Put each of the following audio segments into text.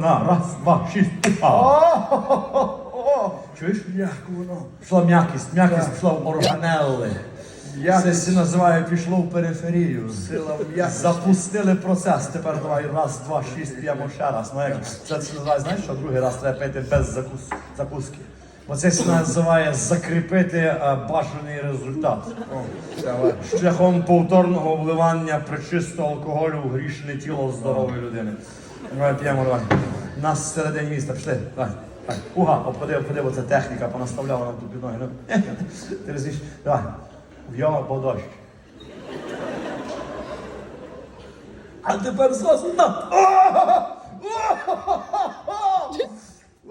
на, раз, два, шість. О, Чуєш? як воно. Пішла м'якість, м'якість пішла в органелли. Це всі називає пішло в периферію. сила м'якості. Запустили процес. Тепер давай раз, два, шість, п'ємо ще раз. Ну, як це, називає, знаєш, що другий раз треба пити без закус, закуски. Оце це називає закріпити е, бажаний результат. О. Шляхом повторного вливання причистого алкоголю в грішне тіло здорової людини. Давай п'ємо, давай. Нас всередині міста, пішли. Давай. давай. Уга, обходи, обходи, бо це техніка понаставляла нам тут під ноги. Ну. Ти розумієш? Давай. В'йо, бо дощ. А тепер зразу на.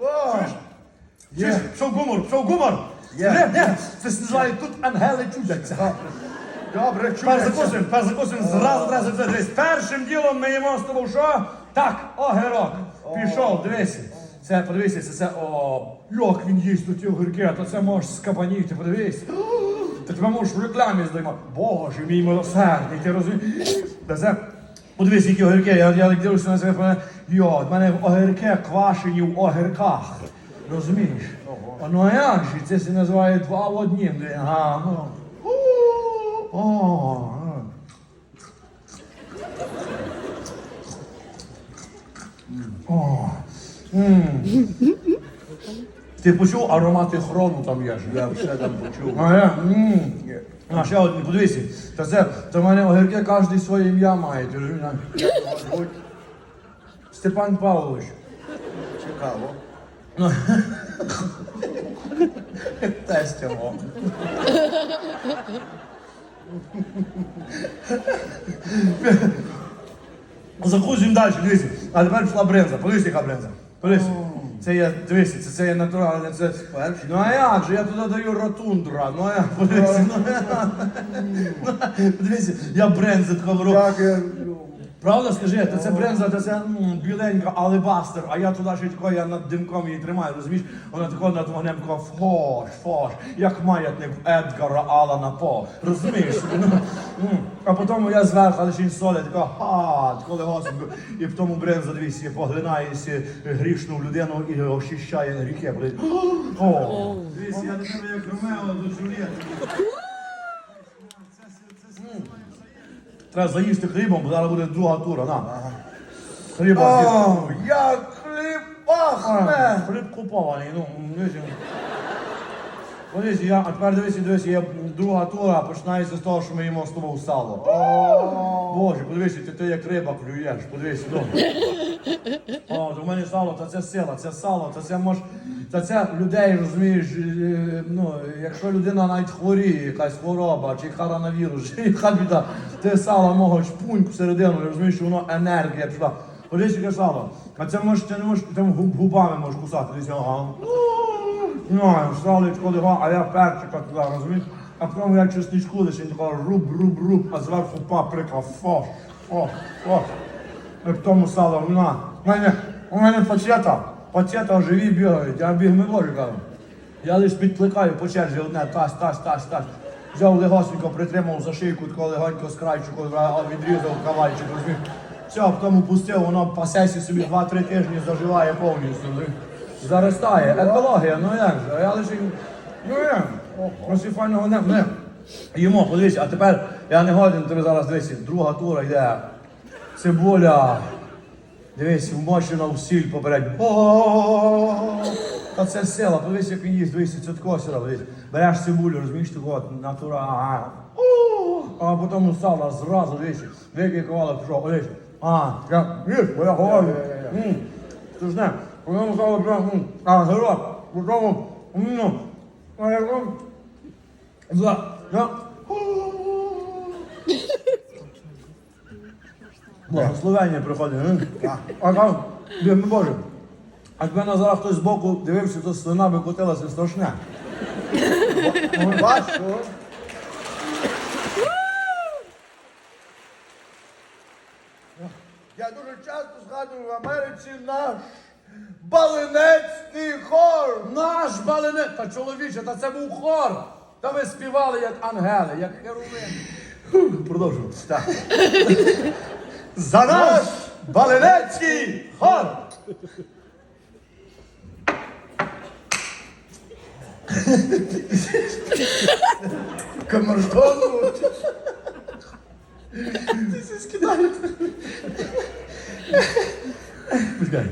О, Чуєш? Пішов гумор, пішов гумор. Є. Не, не, це ж називають тут ангели чудяться. Добре, Тепер чуєш. закусуємо, тепер закусуємо, зразу зразу дивись. Першим ділом ми їмо з тобою що? Так, огірок. Пішов, дивися. Це, подивися, це, це, о, як він їсть тут ті огірки, а то це можеш скабаніти, подивись. Ти тебе можеш в рекламі здіймати. Боже, мій милосердний, ти розумієш? Та це, подивись, які огірки, я, я так дивлюся на себе, мене, йо, в мене огірки квашені в огірках. Розумієш? А ну а як же, це се називає два в однім. Ага, ну. О, О, м. Ти почув аромати хрону там є ж? Я все там почув. А, я, м. а ще один, подивися, та це, то в мене огірки кожен своє ім'я має, ти розумієш? Як? Степан Павлович. Цікаво. Тесть його. Закусуємо далі, дивіться. А тепер пішла бренза. Подивись, яка бренза. Подивись. Це є, дивіться, це, це є натуральне, це. Перший. Ну а як же, я туди даю ротундра. Ну а як, подивіться, Ну, ну, я брензи такого роблю. Як я. Правда, скажи, то це бренза, то це м, біленька алебастер, а я туди ще тако, я над димком її тримаю, розумієш? Вона тако над вогнем тако фош, фош, як маятник Едгара Алана По. Розумієш? Ну, а потім я зверху, але ще й соля, тако ха, тако легосенько, і в тому бренза, дивись, поглинається грішну людину і очищає ріки. блядь. О, дивись, я до тебе як Ромео до Джульєти. Треба заїсти хлібом, бо зараз буде друга тура. На. Хліба. з'їсти. О, як хліб пахне. Хліб купований, ну, дивись. Подивись, я, а тепер дивись, дивись, є друга тура, починається з того, що ми їмо з тобою сало. Боже, подивись, ти, ти як риба клюєш, подивись, ну. О, в мене сало, то це сила, це сало, то це мож, то це людей, розумієш, е, ну, якщо людина навіть хворіє, якась хвороба, чи коронавірус, чи яка біда, ти сало мого шпуньку всередину, розумієш, що воно енергія пішла. Подивись, яке сало. А це може, ти не можеш, губ- губами можеш кусати, дивись, ага. Ну, салечко легла, а я перчика туди, розумієш? А потім я чесничку лише такого руб, руб, руб, а зверху паприка, фош, фош, фош. В тому сало, на. У мене, у мене пацієта, пацієта живі бігають, я біг не можу. Я лише підкликаю по черзі одне, тась, тась, тась, тась. Взяв легосенько, притримав за шийку, тако легонько з крайчику, відрізав кавальчик, розумієш? Все, потім пустив, воно пасесі собі 2-3 тижні заживає повністю. Заростає. Екологія, ну як же? Я лише. Ну як? Файного не. не. Їмо, подивися, а тепер я не годен тобі зараз дивися. Друга тура йде. Цибуля. Дивись, вмочена в сіль попередньо. Та це сила, подивись, як він їсть, дивись, це такого сила, дивись. Береш цибулю, розумієш, так натура, А потім сало зразу, дивись, деякий ковалок пішов, дивись. А, я, їж, бо я говорю. Ти ж не, потім сало прям, а, герой, потім, ну, а я, за, я, Благословення приходить. А там, блін, ну Боже, а тебе на зараз хтось збоку дивився, то слина би котилася страшне. бачу. Я дуже часто згадую в Америці наш балинецький хор. Наш балине, та чоловіче, та це був хор. Та ви співали як ангели, як херувини. Продовжуємо. Так. За наш балинецький хор! Камертону. Пускай.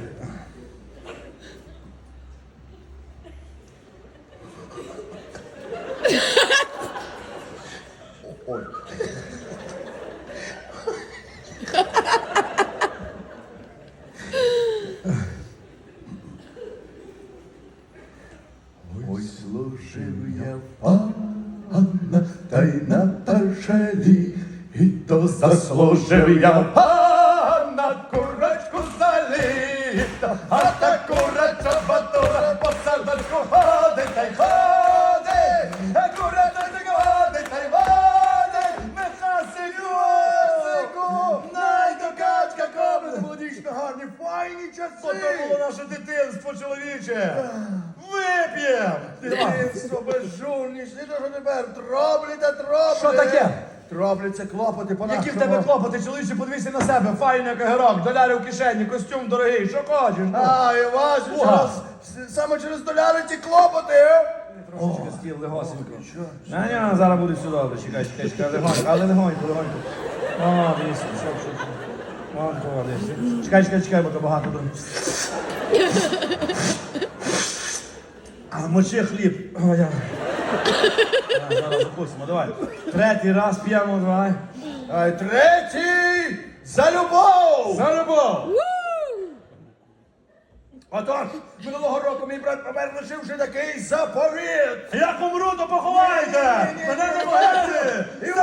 Ой. Ой, служив я та й на першелі, і то заслужив я пана, курочку заліта, а та куроча батура по садочку ходить, та й ходить, а куроча так ходить, та й ходить, не хасику, найду качка кобра, молодічно гарні, файні часи. Ото було наше дитинство, чоловіче. Вип'єм! Дитинство безжурність, то, що тепер троблі та троблі. Що таке? Троблі це клопоти по Які в тебе клопоти, чоловіче, подивися на себе, файний кагерок, доляри в кишені, костюм дорогий, що хочеш? ну? А, і вас Слуга. через, саме через доляри ті клопоти, е? Трошечки стіл легосенько. Ня-ня, зараз буде все добре, чекай, чекай, чекай, легонько, але легонько, легонько. О, дивись, що, що, що. Вон, то. Чекай, чекай, чекай, бо то багато тут. А, мочи хліб. О, я. Давай, Зараз запустимо, давай. Третій раз п'ємо, давай. А третій за любов! За любов! Отож, минулого року мій брат помер, лишивши такий заповіт. Як умру, то поховайте! Мене не! І ви